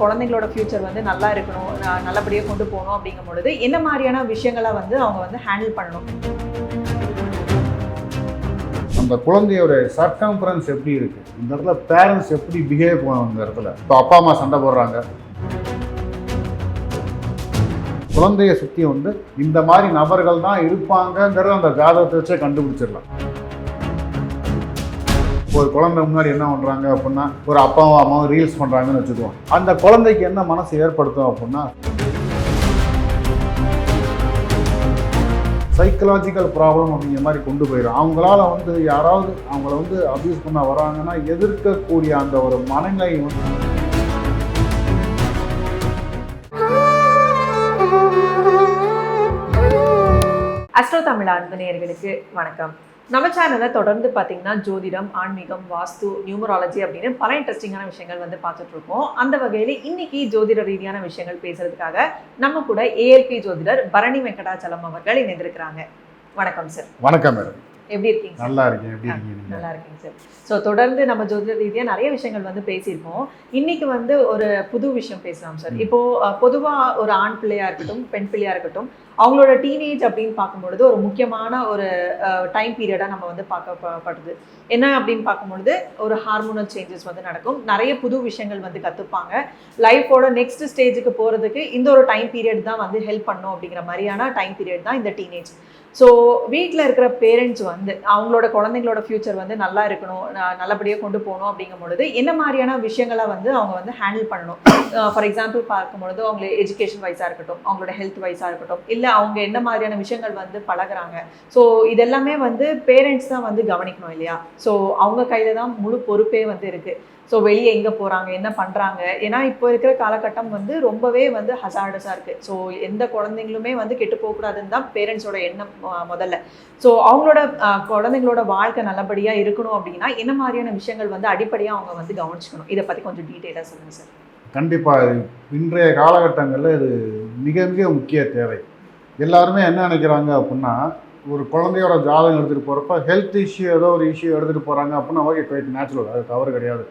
குழந்தைங்களோட ஃபியூச்சர் வந்து நல்லா இருக்கணும் ந- கொண்டு போகணும் அப்படிங்கும் பொழுது என்ன மாதிரியான விஷயங்களை வந்து அவங்க வந்து ஹேண்டில் பண்ணணும்? அந்த குழந்தையோட சர்க்கம்ஃபரன்ஸ் எப்படி இருக்கு? இந்த இடத்துல பேரண்ட்ஸ் எப்படி பிஹேவ் பண்ணுவாங்க இந்த இடத்துல? இப்போ அப்பா அம்மா சண்டை போடுறாங்க. குழந்தைய சுற்றி வந்து இந்த மாதிரி நபர்கள் தான் இருப்பாங்கங்கிறத அந்த ஜாதகத்தை வச்சே கண்டுபிடிச்சிடலாம். ஒரு குழந்தை முன்னாடி என்ன பண்ணுறாங்க அப்படின்னா ஒரு அப்பாவும் அம்மாவும் ரீல்ஸ் பண்ணுறாங்கன்னு வச்சுக்குவோம் அந்த குழந்தைக்கு என்ன மனசு ஏற்படுத்தும் அப்படின்னா சைக்கலாஜிக்கல் ப்ராப்ளம் அப்படிங்கிற மாதிரி கொண்டு போயிடும் அவங்களால வந்து யாராவது அவங்கள வந்து அப்யூஸ் பண்ண வராங்கன்னா எதிர்க்கக்கூடிய அந்த ஒரு மனநிலை வந்து அஸ்ட்ரோ தமிழ் அன்பு நேர்களுக்கு வணக்கம். நம்ம சேனலை தொடர்ந்து பார்த்தீங்கன்னா ஜோதிடம் ஆன்மீகம் வாஸ்து நியூமராலஜி அப்படின்னு பல இன்ட்ரெஸ்டிங்கான விஷயங்கள் வந்து பார்த்துட்டு இருக்கோம். அந்த வகையில் இன்னைக்கு ஜோதிட ரீதியான விஷயங்கள் பேசுறதுக்காக நம்ம கூட ஏஎல்பி ஜோதிடர் பரணி வெங்கடாச்சலம் அவர்கள் இணைந்திருக்கிறாங்க. வணக்கம் சார் வணக்கம் மேடம் எப்படி இருக்கீங்க நல்லா இருக்கேன். எப்படி இருக்கீங்க? நல்லா இருக்கீங்க சார் ஸோ தொடர்ந்து நம்ம ஜோதிட ரீதியாக நிறைய விஷயங்கள் வந்து பேசியிருக்கோம் இன்னைக்கு வந்து ஒரு புது விஷயம் பேசலாம் சார். இப்போ பொதுவாக ஒரு ஆண் பிள்ளையா இருக்கட்டும் பெண் பிள்ளையா இருக்கட்டும் அவங்களோட டீனேஜ் அப்படின்னு பார்க்கும்பொழுது ஒரு முக்கியமான ஒரு டைம் பீரியடாக நம்ம வந்து பார்க்கப்படுது என்ன அப்படின்னு பார்க்கும்பொழுது ஒரு ஹார்மோனல் சேஞ்சஸ் வந்து நடக்கும். நிறைய புது விஷயங்கள் வந்து கற்றுப்பாங்க லைஃபோட நெக்ஸ்ட் ஸ்டேஜுக்கு போகிறதுக்கு இந்த ஒரு டைம் பீரியட் தான் வந்து ஹெல்ப் பண்ணும் அப்படிங்கிற மாதிரியான டைம் பீரியட் தான் இந்த டீனேஜ் ஸோ வீட்டில் இருக்கிற பேரண்ட்ஸ் வந்து அவங்களோட குழந்தைங்களோட ஃப்யூச்சர் வந்து நல்லா இருக்கணும் நல்லபடியாக கொண்டு போகணும் அப்படிங்கும் பொழுது என்ன மாதிரியான விஷயங்களை வந்து அவங்க வந்து ஹேண்டில் பண்ணணும்? ஃபார் எக்ஸாம்பிள் பார்க்கும்பொழுது அவங்கள எஜுகேஷன் வைஸாக இருக்கட்டும் அவங்களோட ஹெல்த் வைஸாக இருக்கட்டும் இல்லை அவங்க என்ன மாதிரியான விஷயங்கள் வந்து பழகுறாங்க. ஸோ இதெல்லாமே வந்து பேரண்ட்ஸ் தான் வந்து கவனிக்கணும் இல்லையா? ஸோ அவங்க கையில் தான் முழு பொறுப்பே வந்து இருக்குது ஸோ வெளியே எங்கே போகிறாங்க என்ன பண்ணுறாங்க ஏன்னா இப்போ இருக்கிற காலகட்டம் வந்து ரொம்பவே வந்து ஹசார்டஸாக இருக்குது ஸோ எந்த குழந்தைங்களுமே வந்து கெட்டு போகக்கூடாதுன்னு தான் பேரண்ட்ஸோட எண்ணம் முதல்ல. ஸோ அவங்களோட குழந்தைங்களோட வாழ்க்கை நல்லபடியாக இருக்கணும் அப்படின்னா என்ன மாதிரியான விஷயங்கள் வந்து அடிப்படையாக அவங்க வந்து கவனிச்சுக்கணும்? இதை பற்றி கொஞ்சம் டீட்டெயிலாக சொல்லுங்கள் சார் கண்டிப்பாக இன்றைய காலகட்டங்களில் இது மிக மிக முக்கிய தேவை. எல்லாருமே என்ன நினைக்கிறாங்க அப்படின்னா ஒரு குழந்தையோட ஜாதகம் எடுத்துகிட்டு போகிறப்ப ஹெல்த் இஷ்யூ ஏதோ ஒரு இஷ்யூ எடுத்துகிட்டு போகிறாங்க அப்படின்னா ஓகே குவைட் நேச்சுரல் அது தவறு கிடையாது.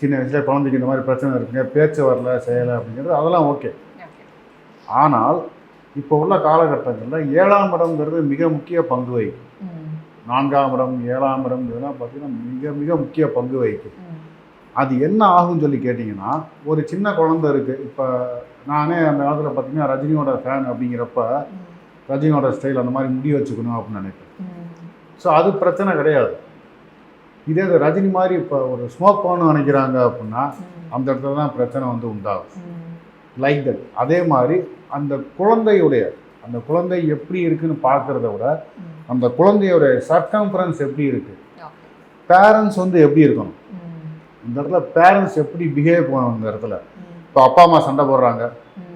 சின்ன வயசுல குழந்தைக்கு இந்த மாதிரி பிரச்சனை இருக்குங்க பேச்சு வரல செய்யலை அப்படிங்கிறது அதெல்லாம் ஓகே ஆனால் இப்போ உள்ள காலகட்டங்களில் ஏழாம் இடம்ங்கிறது மிக முக்கிய பங்கு வகிக்கும் நான்காம் இடம் ஏழாம் இடம் இதெல்லாம் பார்த்தீங்கன்னா மிக மிக முக்கிய பங்கு வகிக்கும் அது என்ன ஆகும்னு சொல்லி கேட்டிங்கன்னா ஒரு சின்ன குழந்தை இருக்குது இப்போ நானே அந்த காலத்தில் பார்த்தீங்கன்னா ரஜினியோட ஃபேன் அப்படிங்கிறப்ப ரஜினியோட ஸ்டைல் அந்த மாதிரி முடி வச்சுக்கணும் அப்படின்னு நினைப்பேன். ஸோ அது பிரச்சனை கிடையாது. இதே இது ரஜினி மாதிரி இப்போ ஒரு ஸ்மோக் பண்ணணும்னு நினைக்கிறாங்க அப்படின்னா அந்த இடத்துல தான் பிரச்சனை வந்து உண்டாகும். லைக் தட் அதே மாதிரி அந்த குழந்தையுடைய அந்த குழந்தை எப்படி இருக்குன்னு பார்க்கறத விட அந்த குழந்தையோட சர்க்கம்ஃபரன்ஸ் எப்படி இருக்குது பேரண்ட்ஸ் வந்து எப்படி இருக்கணும்? இந்த இடத்துல பேரண்ட்ஸ் எப்படி பிஹேவ் பண்ணணும் இந்த இடத்துல? இப்போ அப்பா அம்மா சண்டை போடுறாங்க.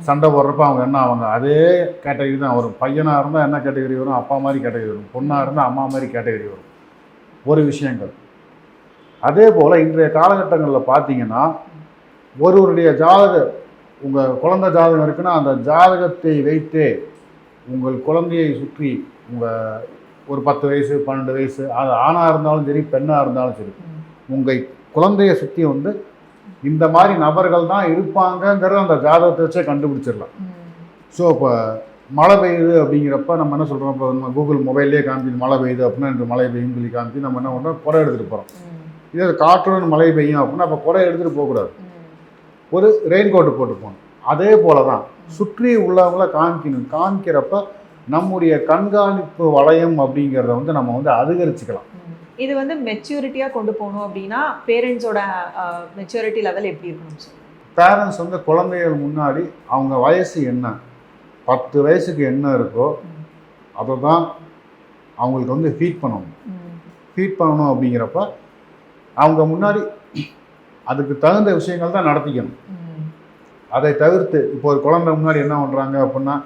சண்டை போடுறப்ப அவங்க என்ன அவங்க அதே கேட்டகரி தான் வரும். பையனாக இருந்தால் என்ன கேட்டகரி வரும்? அப்பா மாதிரி கேட்டகரி வரும். பொண்ணாக இருந்தால் அம்மா மாதிரி கேட்டகரி வரும். ஒரு விஷயங்கள். அதே போல் இன்றைய காலகட்டங்களில் பார்த்தீங்கன்னா ஒருவருடைய ஜாதக உங்கள் குழந்தை ஜாதகம் இருக்குன்னா அந்த ஜாதகத்தை வைத்தே உங்கள் குழந்தையை சுற்றி உங்கள் ஒரு பத்து வயசு பன்னெண்டு வயசு அது ஆணாக இருந்தாலும் சரி பெண்ணாக இருந்தாலும் சரி உங்கள் குழந்தைய சுற்றி வந்து இந்த மாதிரி நபர்கள் தான் இருப்பாங்கங்கிறத அந்த ஜாதகத்தை வச்சே கண்டுபிடிச்சிடலாம். ஸோ இப்போ மழை பெய்யுது அப்படிங்கிறப்ப நம்ம என்ன சொல்கிறோம் இப்போ நம்ம கூகுள் மொபைல்லே காமிச்சு மழை பெய்யுது அப்படின்னா இன்று மழை பெய்யும் சொல்லி காமிச்சு நம்ம என்ன பண்ணுறோம் குறை எடுத்துகிட்டு போகிறோம் இதே காற்றுடன் மழை பெய்யும் அப்படின்னா அப்போ குறை எடுத்துகிட்டு போகக்கூடாது. ஒரு ரெயின் கோட்டு போட்டு போகணும். அதே போல தான் சுற்றி உள்ளவங்கள காமிக்கணும். காமிக்கிறப்ப நம்முடைய கண்காணிப்பு வளையம் அப்படிங்கிறத வந்து நம்ம வந்து அதிகரிச்சுக்கலாம். இது வந்து மெச்சூரிட்டியாக கொண்டு போகணும் அப்படின்னா பேரண்ட்ஸோட மெச்சூரிட்டி லெவல் எப்படி இருக்கணும் சார் பேரண்ட்ஸ் வந்து குழந்தைகள் முன்னாடி அவங்க வயசு என்ன? பத்து வயசுக்கு என்ன இருக்கோ அதை தான் அவங்களுக்கு வந்து ஃபீட் பண்ணணும். ஃபீட் பண்ணணும் அப்படிங்கிறப்ப அவங்க முன்னாடி அதுக்கு தகுந்த விஷயங்கள் தான் நடத்திக்கணும். அதை தவிர்த்து இப்போ ஒரு குழந்தை முன்னாடி என்ன பண்ணுறாங்க அப்படின்னா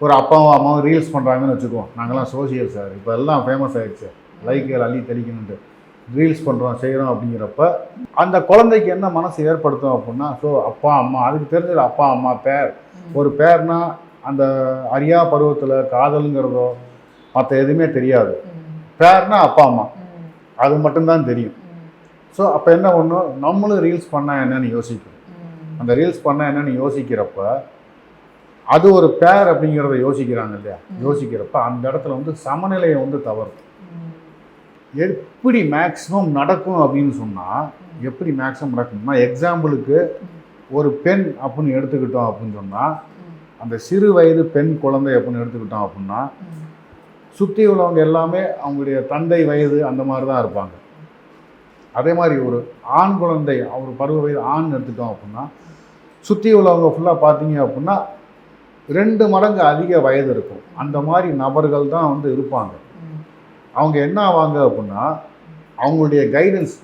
ஒரு அப்பாவும் அம்மாவும் ரீல்ஸ் பண்ணுறாங்கன்னு வச்சுக்குவோம். நாங்கள்லாம் சோசியல் சார் இப்போ எல்லாம் ஃபேமஸ் ஆயிடுச்சு. லைக்குகள் அள்ளி தெளிக்கணுன்ட்டு ரீல்ஸ் பண்ணுறோம் செய்கிறோம் அப்படிங்கிறப்ப அந்த குழந்தைக்கு என்ன மனசு ஏற்படுத்தும் அப்படின்னா ஸோ அப்பா அம்மா. அதுக்கு தெரிஞ்சது அப்பா அம்மா பேர். ஒரு பேர்னா அந்த அரியா பருவத்தில் காதலுங்கிறதோ மற்ற எதுவுமே தெரியாது. பேர்னா அப்பா அம்மா. அது மட்டும்தான் தெரியும். ஸோ அப்போ என்ன ஒன்று நம்மளும் ரீல்ஸ் பண்ணால் என்னன்னு யோசிக்கணும் அந்த ரீல்ஸ் பண்ண என்னன்னு யோசிக்கிறப்ப அது ஒரு பேர் அப்படிங்கிறத யோசிக்கிறாங்க இல்லையா. யோசிக்கிறப்ப அந்த இடத்துல வந்து சமநிலையை வந்து தவறும். எப்படி மேக்ஸிமம் நடக்கும் அப்படின்னு சொன்னால் எப்படி மேக்ஸிமம் நடக்கும்னா எக்ஸாம்பிளுக்கு ஒரு பெண் அப்படின்னு எடுத்துக்கிட்டோம் அப்படின்னு சொன்னால் அந்த சிறு வயது பெண் குழந்தை அப்படின்னு எடுத்துக்கிட்டோம் அப்படின்னா சுற்றி உள்ளவங்க எல்லாமே அவங்களுடைய தந்தை வயது அந்த மாதிரி தான் இருப்பாங்க. அதே மாதிரி ஒரு ஆண் குழந்தை அவர் பருவ வயது ஆண் எடுத்துட்டோம் அப்படின்னா சுற்றி உள்ளவங்க ஃபுல்லாக பார்த்தீங்க அப்படின்னா ரெண்டு மடங்கு அதிக வயது இருக்கும். அந்த மாதிரி நபர்கள் தான் வந்து இருப்பாங்க. அவங்க என்ன ஆவாங்க அப்படின்னா அவங்களுடைய கைடன்ஸ்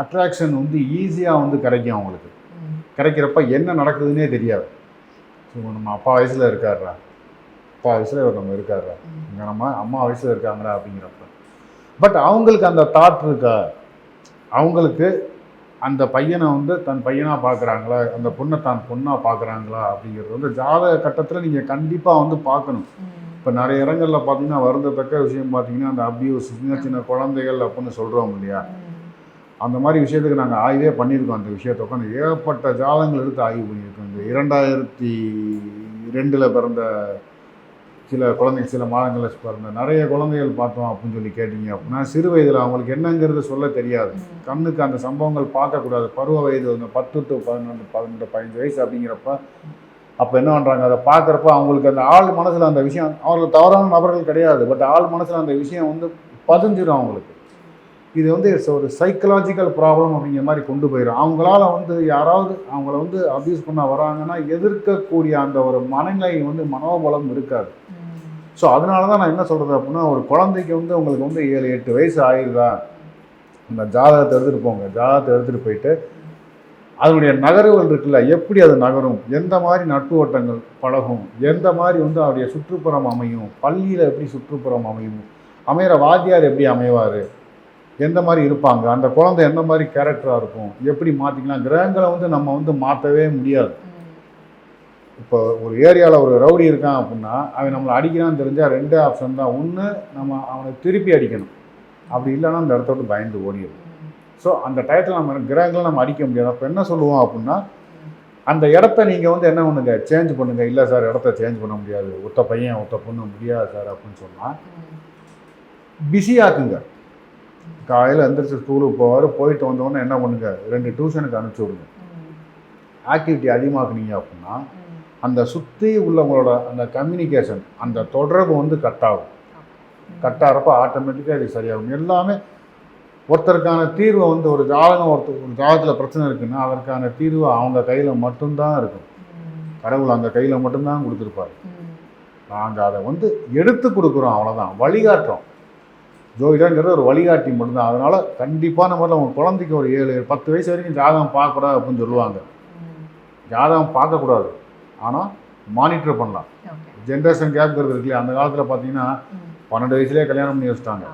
அட்ராக்ஷன் வந்து ஈஸியாக வந்து கிடைக்கும் அவங்களுக்கு. கிடைக்கிறப்ப என்ன நடக்குதுன்னே தெரியாது. ஸோ நம்ம அப்பா வயசில் இருக்காருடா. அப்பா வயசில் இவர் நம்ம இருக்காருடா. இங்கே நம்ம அம்மா வயசில் இருக்காங்களா அப்படிங்கிறப்ப. பட் அவங்களுக்கு அந்த தாட் இருக்கா? அவங்களுக்கு அந்த பையனை வந்து தன் பையனாக பார்க்குறாங்களா அந்த பொண்ணை தான் பொண்ணாக பார்க்குறாங்களா அப்படிங்கிறது வந்து ஜாதக கட்டத்தில் நீங்கள் கண்டிப்பாக வந்து பார்க்கணும். இப்போ நிறைய இடங்களில் பார்த்தீங்கன்னா வருந்தத்தக்க விஷயம் பார்த்தீங்கன்னா அந்த அபியூஸ் சின்ன சின்ன குழந்தைகள் அப்படின்னு சொல்கிறோம் இல்லையா? அந்த மாதிரி விஷயத்துக்கு நாங்கள் ஆய்வே பண்ணியிருக்கோம் அந்த விஷயத்தை உட்காந்து. ஏகப்பட்ட ஜாதங்கள் எடுத்து ஆய்வு பண்ணியிருக்கோம். இந்த இரண்டாயிரத்தி ரெண்டில் பிறந்த சில குழந்தைங்க சில மாதங்களில் பிறந்த நிறைய குழந்தைகள் பார்த்தோம் அப்படின்னு சொல்லி கேட்டிங்க அப்படின்னா சிறு வயதில் அவங்களுக்கு என்னங்கிறது சொல்ல தெரியாது. கண்ணுக்கு அந்த சம்பவங்கள் பார்க்கக்கூடாது. பருவ வயது வந்து பத்து டு பதினொன்று பதினெட்டு பதினஞ்சு வயசு அப்படிங்கிறப்ப அப்போ என்ன பண்ணுறாங்க அதை பார்க்குறப்ப அவங்களுக்கு அந்த ஆள் மனசில் அந்த விஷயம் அவர்கள் தவறான நபர்கள் கிடையாது. பட் ஆள் மனசில் அந்த விஷயம் வந்து பதிஞ்சிடும் அவங்களுக்கு. இது வந்து இட்ஸ் ஒரு சைக்கலாஜிக்கல் ப்ராப்ளம் அப்படிங்கிற மாதிரி கொண்டு போயிடும் அவங்களால வந்து யாராவது அவங்கள வந்து அப்யூஸ் பண்ண வராங்கன்னா எதிர்க்கக்கூடிய அந்த ஒரு மனநிலை வந்து மனோபலம் இருக்காது. ஸோ அதனால தான் நான் என்ன சொல்கிறது அப்படின்னா ஒரு குழந்தைக்கு வந்து உங்களுக்கு வந்து ஏழு எட்டு வயசு ஆயிடுதா இந்த ஜாதகத்தை எடுத்துகிட்டு போங்க. ஜாதகத்தை எடுத்துகிட்டு போயிட்டு அதனுடைய நகர்வுகள் இருக்குல்ல எப்படி அது நகரும்? எந்த மாதிரி நட்பு ஓட்டங்கள் பழகும்? எந்த மாதிரி வந்து அவருடைய சுற்றுப்புறம் அமையும்? பள்ளியில் எப்படி சுற்றுப்புறம் அமையும்? அமையிற வாத்தியார் எப்படி அமைவார்? எந்த மாதிரி இருப்பாங்க? அந்த குழந்தை எந்த மாதிரி கேரக்டராக இருக்கும்? எப்படி மாற்றிக்கலாம் கிரகங்களை வந்து நம்ம வந்து மாற்றவே முடியாது. இப்போ ஒரு ஏரியாவில் ஒரு ரவுடி இருக்கான் அப்படின்னா அவன் நம்மளை அடிக்கிறான்னு தெரிஞ்சால் ரெண்டு ஆப்ஷன் தான். ஒன்று நம்ம அவனை திருப்பி அடிக்கணும். அப்படி இல்லைன்னா அந்த இடத்த விட்டு பயந்து ஓடிடும் ஸோ அந்த டயத்தில் நம்ம கிரகங்களை நம்ம அடிக்க முடியாது. அப்போ என்ன சொல்லுவோம் அப்படின்னா அந்த இடத்த நீங்கள் வந்து என்ன பண்ணுங்க? சேஞ்ச் பண்ணுங்கள் இல்லை சார் இடத்த சேஞ்ச் பண்ண முடியாது. ஒத்த பையன் ஒத்த பொண்ணு முடியாது சார் அப்படின்னு சொன்னால் பிஸியாக்குங்க காலையில் எந்திரிச்சு ஸ்கூலுக்கு போவார். போயிட்டு வந்தவொடனே என்ன பண்ணுங்க? ரெண்டு டியூஷனுக்கு அனுப்பிச்சி விடுங்க. ஆக்டிவிட்டி அதிகமாக்குனீங்க அப்படின்னா அந்த சுற்றி உள்ளவங்களோட அந்த கம்யூனிகேஷன் அந்த தொடர்பு வந்து கட் ஆகும். கட் ஆகிறப்ப ஆட்டோமேட்டிக்காக இது சரியாகும். எல்லாமே ஒருத்தருக்கான தீர்வை வந்து ஒரு ஜாதகம் ஒருத்தர் ஒரு ஜாதகத்தில் பிரச்சனை இருக்குன்னா அதற்கான தீர்வு அவங்க கையில் மட்டும்தான் இருக்கும். கடவுள் அந்த கையில் மட்டும்தான் கொடுத்துருப்பாரு. நாங்கள் அதை வந்து எடுத்து கொடுக்குறோம் அவ்வளோதான் வழிகாட்டுறோம் ஜோதிடங்கிறது ஒரு வழிகாட்டி மட்டும்தான் அதனால் கண்டிப்பான முறையில் உங்கள் குழந்தைக்கு ஒரு ஏழு பத்து வயசு வரைக்கும் ஜாதகம் பார்க்கக்கூடாது அப்படின்னு சொல்லுவாங்க. ஜாதகம் பார்க்கக்கூடாது ஆனால் மானிட்டர் பண்ணலாம். ஜென்ரேஷன் கேப்ங்கிறது இருக்குல்லையா அந்த காலத்தில் பார்த்தீங்கன்னா. பன்னெண்டு வயசுலேயே கல்யாணம் பண்ணி வச்சுட்டாங்க.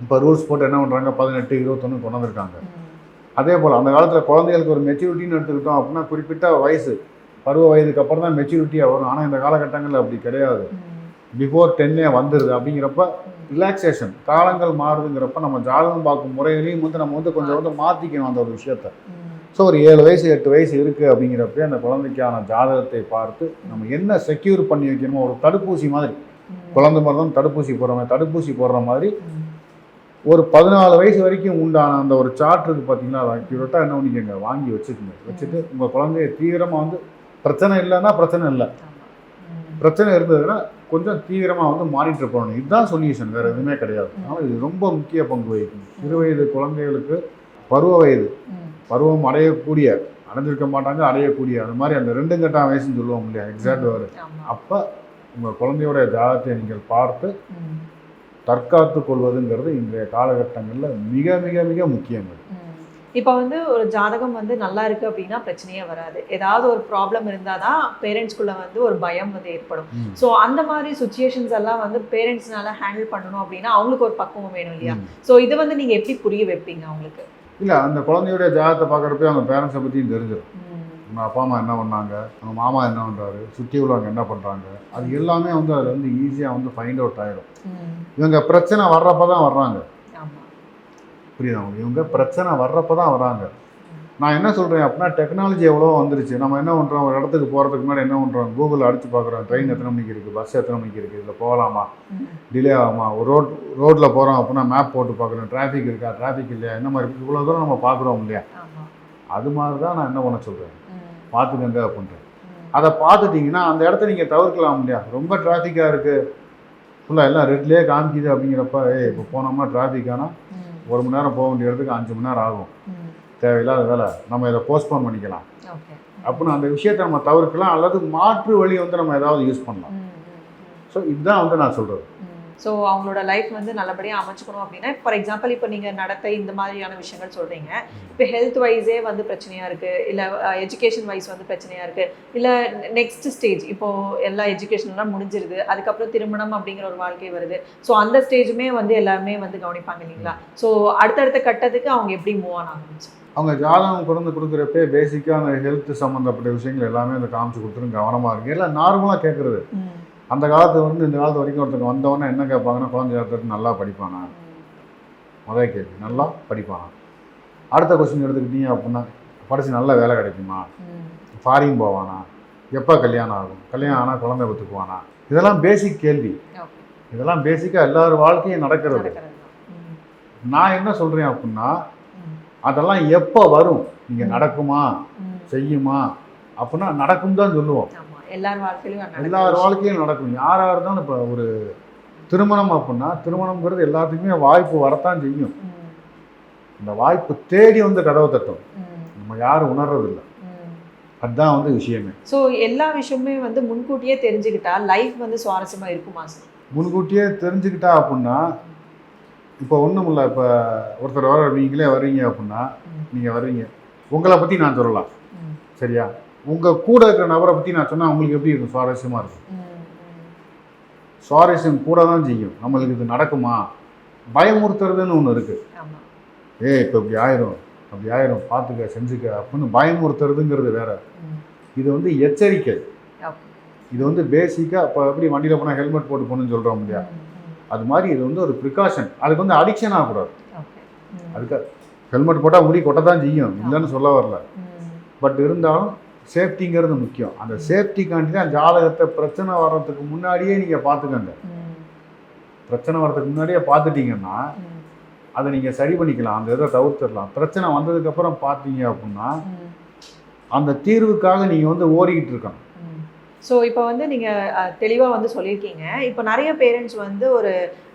இப்போ ரூல்ஸ் போட்டு என்ன பண்ணுறாங்க பதினெட்டு இருபத்தொன்று கொண்டு வந்திருக்காங்க அதே போல் அந்த காலத்தில் குழந்தைகளுக்கு ஒரு மெச்சூரிட்டின்னு எடுத்துக்கிட்டோம் அப்படின்னா குறிப்பிட்ட வயசு பருவ வயதுக்கு அப்புறம் தான் மெச்சூரிட்டியாக வரும். ஆனால் இந்த காலகட்டங்களில் அப்படி கிடையாது. பிஃபோர் டென்னே வந்துடுது அப்படிங்கிறப்ப ரிலாக்ஸேஷன் காலங்கள் மாறுதுங்கிறப்ப நம்ம ஜாதகம் பார்க்கும் முறைகளையும் வந்து நம்ம வந்து கொஞ்சம் வந்து மாற்றிக்கணும் அந்த ஒரு விஷயத்த. ஸோ ஒரு ஏழு வயசு எட்டு வயசு இருக்குது அப்படிங்கிறப்ப அந்த குழந்தைக்கான ஜாதகத்தை பார்த்து நம்ம என்ன செக்யூர் பண்ணி வைக்கணுமோ ஒரு தடுப்பூசி மாதிரி குழந்தை மாதிரி தான் தடுப்பூசி போடுற மாதிரி தடுப்பூசி போடுற மாதிரி ஒரு பதினாலு வயசு வரைக்கும் உண்டான அந்த ஒரு சார்ட் பார்த்தீங்களா அதை அக்யூரேட்டாக என்ன பண்ணிக்கோங்க வாங்கி வச்சுக்கோங்க வச்சுட்டு உங்கள் குழந்தைய தீவிரமாக வந்து பிரச்சனை இல்லைன்னா பிரச்சனை இல்லை. பிரச்சனை இருந்ததுன்னா கொஞ்சம் தீவிரமாக வந்து மானிட்டர் பண்ணணும் இதுதான் சொல்யூஷன் வேறு எதுவுமே கிடையாது. அதனால் இது ரொம்ப முக்கிய பங்கு வகிக்கும் சிறு வயது குழந்தைகளுக்கு பருவ வயது. பருவம் அடையக்கூடிய அடைஞ்சிருக்க மாட்டாங்க அடையக்கூடிய அந்த மாதிரி அந்த ரெண்டு கட்டாம் வயசுன்னு சொல்லுவோம் இல்லையா? எக்ஸாக்ட் வேறு ஆமா. அப்போ உங்கள் குழந்தையோட ஜாதகத்தை நீங்கள் பார்த்து. தற்காத்து கொள்வதுங்கிறது இன்றைய காலகட்டங்களில் மிக மிக மிக முக்கியங்கள். இப்போ வந்து ஒரு ஜாதகம் வந்து நல்லா இருக்கு அப்படின்னா பிரச்சனையே வராது. ஏதாவது ஒரு ப்ராப்ளம் இருந்தால் தான் பேரண்ட்ஸ்குள்ள வந்து ஒரு பயம் வந்து ஏற்படும். ஸோ அந்த மாதிரி சுச்சுவேஷன்ஸ் எல்லாம் வந்து பேரண்ட்ஸ்னால ஹேண்டில் பண்ணணும் அப்படின்னா அவங்களுக்கு ஒரு பக்குவம் வேணும் இல்லையா. ஸோ இது வந்து நீங்க எப்படி புரிய வைப்பீங்க அவங்களுக்கு? இல்லை அந்த குழந்தையோட ஜாதகத்தை பார்க்குறப்ப அவங்க பேரண்ட்ஸை பற்றியும் தெரிஞ்சிடும் அவங்க அப்பா அம்மா என்ன பண்ணாங்க? அவங்க மாமா என்ன பண்ணுறாரு சுற்றி உள்ளவங்க என்ன பண்ணுறாங்க அது எல்லாமே வந்து அதில் வந்து ஈஸியாக வந்து ஃபைண்ட் அவுட் ஆயிடும் ம். இவங்க பிரச்சனை வர்றப்ப தான் வர்றாங்க. புரியுதா? இவங்க பிரச்சனை வர்றப்ப தான் வர்றாங்க. நான் என்ன சொல்கிறேன் அப்படின்னா டெக்னாலஜி எவ்வளோ வந்துருச்சு. நம்ம என்ன பண்ணுறோம் ஒரு இடத்துக்கு போகிறதுக்கு முன்னாடி என்ன பண்ணுறோம் கூகுள் அடிச்சு பார்க்குறோம். ட்ரெயின் எத்தனை மணிக்கு இருக்குது பஸ் எத்தனை மணிக்கு இருக்குது இதில் போகலாமா. டிலே ஆகுமா? ஒரு ரோட் ரோட்டில் போகிறோம் அப்படின்னா மேப் போட்டு பார்க்குறோம். டிராஃபிக் இருக்கா? டிராஃபிக் இல்லையா? என்ன மாதிரி இவ்வளோ தூரம் நம்ம பார்க்குறோம் இல்லையா? அது மாதிரி தான் நான் என்ன பண்ண சொல்கிறேன். பார்த்துக்கங்க அப்படின்றேன் ம். அதை பார்த்துட்டிங்கன்னா அந்த இடத்த நீங்கள் தவிர்க்கலாம் இல்லையா? ரொம்ப டிராஃபிக்காக இருக்குது ஃபுல்லாக எல்லாம் ரெட்லேயே காமிக்குது அப்படிங்கிறப்ப ஏய் இப்போ போனோம்னா டிராஃபிக் ஆனால் ம். ஒரு மணி நேரம் போக வேண்டிய இடத்துக்கு அஞ்சு மணி நேரம் ஆகும். தேவையில்லாத வேலை. நம்ம இதை போஸ்ட்போன் பண்ணிக்கலாம். அப்படின்னு அந்த விஷயத்தை நம்ம தவிர்க்கலாம். அல்லது மாற்று வழி வந்து நம்ம ஏதாவது யூஸ் பண்ணலாம். ஸோ இதுதான் வந்து நான் சொல்கிறது ஸோ அவங்களோட லைஃப் வந்து நல்லபடியாக அமைச்சுக்கணும் அப்படின்னா ஃபார் எக்ஸாம்பிள் இப்போ நீங்கள் நடத்தை இந்த மாதிரியான விஷயங்கள் சொல்கிறீங்க இப்போ ஹெல்த் வைஸே வந்து பிரச்சனையாக இருக்குது இல்லை எஜுகேஷன் வைஸ் வந்து பிரச்சனையாக இருக்குது இல்லை நெக்ஸ்ட் ஸ்டேஜ் இப்போது எல்லா எஜுகேஷன்லாம் முடிஞ்சிருது அதுக்கப்புறம் திருமணம் அப்படிங்கிற ஒரு வாழ்க்கை வருது. ஸோ அந்த ஸ்டேஜுமே வந்து எல்லாருமே வந்து கவனிப்பாங்க இல்லைங்களா? ஸோ அடுத்தடுத்த கட்டத்துக்கு அவங்க எப்படி மூவ் ஆன் ஆகணும் சார் அவங்க ஜாதகம் பிறந்து கொடுக்குறப்பே பேசிக்காக அந்த ஹெல்த் சம்மந்தப்பட்ட விஷயங்கள் எல்லாமே அந்த காமிச்சு கொடுத்துரும் கவனமாக இருக்கு எல்லாம் நார்மலாக கேட்குறது அந்த காலத்து வந்து இந்த காலத்து வரைக்கும் ஒருத்தங்க வந்தவொடனே என்ன கேட்பாங்கன்னா குழந்தை ஜாதகத்துக்கு நல்லா படிப்பானா? முதல் கேள்வி நல்லா படிப்பானா? அடுத்த கொஸ்டின் எடுத்துக்கிட்டீங்க அப்படின்னா படித்து நல்ல வேலை கிடைக்குமா? ஃபாரின் போவானா? எப்போ கல்யாணம் ஆகும்? கல்யாணம் ஆனால் குழந்தை பெற்றுக்குவானா? இதெல்லாம் பேசிக் கேள்வி. இதெல்லாம் பேசிக்காக எல்லார் வாழ்க்கையும் நடக்கிறது. நான் என்ன சொல்கிறேன் அப்படின்னா. அதெல்லாம் எப்போ வரும்? நீங்கள் நடக்குமா. செய்யுமா? அப்படின்னா நடக்கும் தான் சொல்லுவோம் எல்லார் வாழ்க்கையிலும் எல்லார் விஷயம். வாழ்க்கையும் நடக்கும் யாராக இருந்தாலும் இப்போ ஒரு திருமணம் அப்படின்னா திருமணம்ங்கிறது எல்லாத்துக்குமே வாய்ப்பு வரத்தான் செய்யும். இந்த வாய்ப்பு தேடி வந்து கதவை தட்டும். நம்ம யாரும் உணர்றதில்ல. அதுதான் வந்து விஷயமே ஸோ எல்லா விஷயமே வந்து முன்கூட்டியே தெரிஞ்சுக்கிட்டா லைஃப் வந்து சுவாரஸ்யமா இருக்குமா சார் முன்கூட்டியே தெரிஞ்சுக்கிட்டா அப்படின்னா இப்போ ஒன்றும் இல்லை இப்போ ஒருத்தர் வர நீங்களே வர்றீங்க அப்படின்னா. நீங்கள் வர்றீங்க உங்களை பற்றி நான் சொல்லலாம். சரியா உங்கள் கூட இருக்கிற நபரை பற்றி நான் சொன்னால் உங்களுக்கு எப்படி இருக்கும்? சுவாரஸ்யமாக இருக்கும். சுவாரஸ்யம் கூட தான் செய்யும். நம்மளுக்கு இது நடக்குமா? பயமுறுத்துறதுன்னு ஒன்று இருக்குது ஏய் இப்போ இப்படி ஆயிரும். அப்படி ஆயிரும். பார்த்துக்க செஞ்சுக்க அப்படின்னு பயமுறுத்துறதுங்கிறது வேற. இது வந்து எச்சரிக்கை. இது வந்து பேசிக்காக இப்போ எப்படி வண்டியில் போனால் ஹெல்மெட் போட்டு போகணும்னு சொல்கிறோம் இல்லையா. அது மாதிரி இது வந்து ஒரு ப்ரிகாஷன் அதுக்கு வந்து அடிக்ஷன் ஆகக்கூடாது. ஓகே. ம். அதுக்கு ஹெல்மெட் போட்டால் முடி கொட்ட தான் செய்யும் இல்லைன்னு சொல்ல வரல. பட் இருந்தாலும் சேஃப்டிங்கிறது முக்கியம். அந்த சேஃப்டிக்காண்டி தான் ஜாதகத்தை பிரச்சனை வர்றதுக்கு முன்னாடியே நீங்கள் பார்த்துக்கங்க. பிரச்சனை வர்றதுக்கு முன்னாடியே பார்த்துட்டீங்கன்னா. அதை நீங்கள் சரி பண்ணிக்கலாம். அந்த இதை தவிர்த்துடலாம். பிரச்சனை வந்ததுக்கப்புறம் பார்த்தீங்க அப்படின்னா. அந்த தீர்வுக்காக நீங்கள் வந்து ஓடிக்கிட்டு இருக்கணும். ஸோ இப்போ வந்து நீங்கள் தெளிவாக வந்து சொல்லியிருக்கீங்க. இப்போ நிறைய பேரண்ட்ஸ் வந்து ஒரு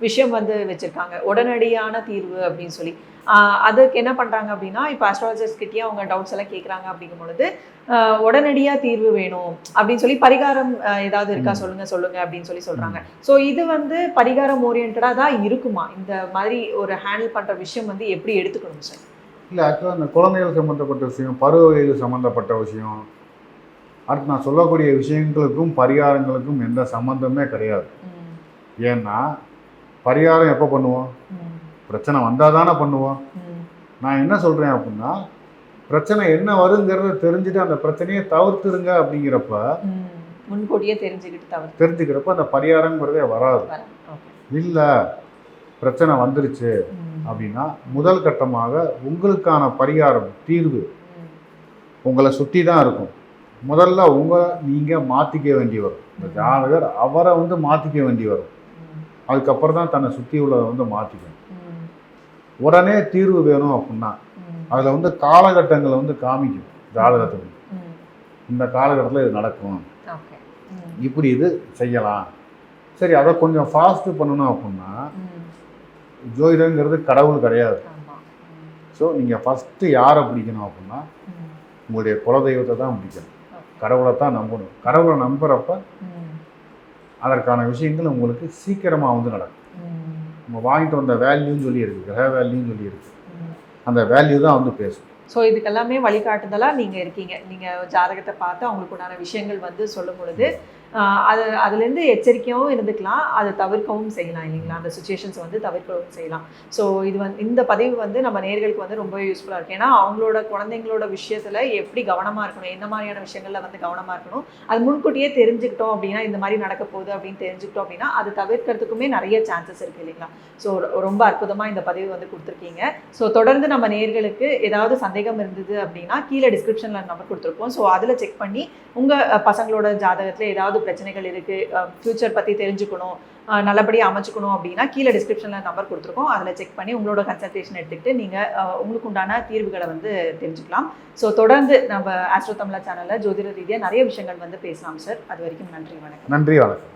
விஷயம் வந்து வச்சுருக்காங்க. உடனடியான தீர்வு அப்படின்னு சொல்லி. அதுக்கு என்ன பண்ணுறாங்க அப்படின்னா இப்போ அஸ்ட்ராலஜர்ஸ் கிட்டேயே அவங்க டவுட்ஸ் எல்லாம் கேட்குறாங்க அப்படிங்கும் பொழுது உடனடியாக தீர்வு வேணும் அப்படின்னு சொல்லி பரிகாரம் ஏதாவது இருக்கா. சொல்லுங்க சொல்லுங்க அப்படின்னு சொல்லி சொல்கிறாங்க ஸோ இது வந்து பரிகாரம் ஓரியன்டாக தான் இருக்குமா? இந்த மாதிரி ஒரு ஹேண்டில் பண்ணுற விஷயம் வந்து எப்படி எடுத்துக்கணும் சார் இல்லை ஆக்சுவலாக அந்த குழந்தைகள் சம்மந்தப்பட்ட விஷயம் பருவ வயது சம்மந்தப்பட்ட விஷயம் அடுத்து நான் சொல்லக்கூடிய விஷயங்களுக்கும் பரிகாரங்களுக்கும் எந்த சம்மந்தமே கிடையாது. ஏன்னா பரிகாரம் எப்போ பண்ணுவோம். பிரச்சனை வந்தால் தானே பண்ணுவோம். நான் என்ன சொல்கிறேன் அப்படின்னா பிரச்சனை என்ன வருங்கிறத தெரிஞ்சுட்டு அந்த பிரச்சனையை தவிர்த்துருங்க அப்படிங்கிறப்ப. முன்கூட்டியே தெரிஞ்சுக்கிட்டு தெரிஞ்சுக்கிறப்ப அந்த பரிகாரங்கிறதே வராது இல்லை பிரச்சனை வந்துருச்சு. அப்படின்னா முதல் கட்டமாக உங்களுக்கான பரிகாரம் தீர்வு. உங்களை சுற்றி தான் இருக்கும் முதல்ல உங்களை நீங்கள் மாற்றிக்க வேண்டி வரும் இந்த ஜாதகர் அவரை வந்து மாற்றிக்க வேண்டி வரும். அதுக்கப்புறம் தான் தன்னை சுற்றி உள்ளதை வந்து மாற்றிக்கணும். உடனே தீர்வு வேணும் அப்படின்னா. அதில் வந்து காலகட்டங்களை வந்து காமிக்கும் ஜாதகத்துக்கு. இந்த காலகட்டத்தில் இது நடக்கும். இப்படி இது செய்யலாம் சரி அதை கொஞ்சம் ஃபாஸ்ட்டு பண்ணணும் அப்படின்னா. ஜோதிடங்கிறது கடவுள் கிடையாது. ஸோ நீங்கள் ஃபஸ்ட்டு யாரை பிடிக்கணும் அப்படின்னா. உங்களுடைய குலதெய்வத்தை தான் பிடிக்கணும். கடவுளை தான் நம்பணும் கடவுளை நம்புறப்ப ம். அதற்கான விஷயங்கள் உங்களுக்கு சீக்கிரமாக வந்து நடக்கும். நம்ம வாங்கிட்டு வந்த வேல்யூன்னு சொல்லி இருக்கு கிரக வேல்யூன்னு சொல்லி இருக்கு அந்த வேல்யூ தான் வந்து பேசும். ஸோ இதுக்கெல்லாமே வழிகாட்டுதலாக நீங்கள் இருக்கீங்க. நீங்கள் ஜாதகத்தை பார்த்து அவங்களுக்கு உண்டான விஷயங்கள் வந்து சொல்லும் பொழுது அது அதுலேருந்து எச்சரிக்கையாகவும் இருந்துக்கலாம். அதை தவிர்க்கவும் செய்யலாம் இல்லைங்களா? அந்த சுச்சுவேஷன்ஸ் வந்து தவிர்க்கவும் செய்யலாம். ஸோ இது வந்து இந்த பதிவு வந்து நம்ம நேர்களுக்கு வந்து ரொம்ப யூஸ்ஃபுல்லாக இருக்கும் ஏன்னா அவங்களோட குழந்தைங்களோட விஷயத்தில் எப்படி கவனமாக இருக்கணும் எந்த மாதிரியான விஷயங்களில் வந்து கவனமாக இருக்கணும் அது முன்கூட்டியே தெரிஞ்சுக்கிட்டோம் அப்படின்னா இந்த மாதிரி நடக்க போகுது அப்படின்னு தெரிஞ்சுக்கிட்டோம் அப்படின்னா அது தவிர்க்கிறதுக்குமே நிறைய சான்சஸ் இருக்குது இல்லைங்களா? ஸோ ரொம்ப அற்புதமாக இந்த பதிவு வந்து கொடுத்துருக்கீங்க. ஸோ தொடர்ந்து நம்ம நேர்களுக்கு ஏதாவது சந்தேகம் இருந்தது அப்படின்னா கீழே டிஸ்கிரிப்ஷனில் நம்பர் கொடுத்துருப்போம். ஸோ அதில் செக் பண்ணி உங்கள் பசங்களோட ஜாதகத்தில் ஏதாவது பிரச்சனைகள் இருக்குது ஃப்யூச்சர் பற்றி தெரிஞ்சுக்கணும். நல்லபடியாக அமைச்சுக்கணும் அப்படின்னா கீழே டிஸ்கிரிப்ஷனில் நம்பர் கொடுத்துருக்கோம். அதில் செக் பண்ணி உங்களோட கன்சல்டேஷன் எடுத்துக்கிட்டு நீங்கள் உங்களுக்கு உண்டான தீர்வுகளை வந்து தெரிஞ்சுக்கலாம். ஸோ தொடர்ந்து நம்ம ஆஸ்ட்ரோ தமிழா சேனலில் ஜோதிட ரீதியாக நிறைய விஷயங்கள் வந்து பேசலாம் சார் அது வரைக்கும் நன்றி வணக்கம். நன்றி வணக்கம்.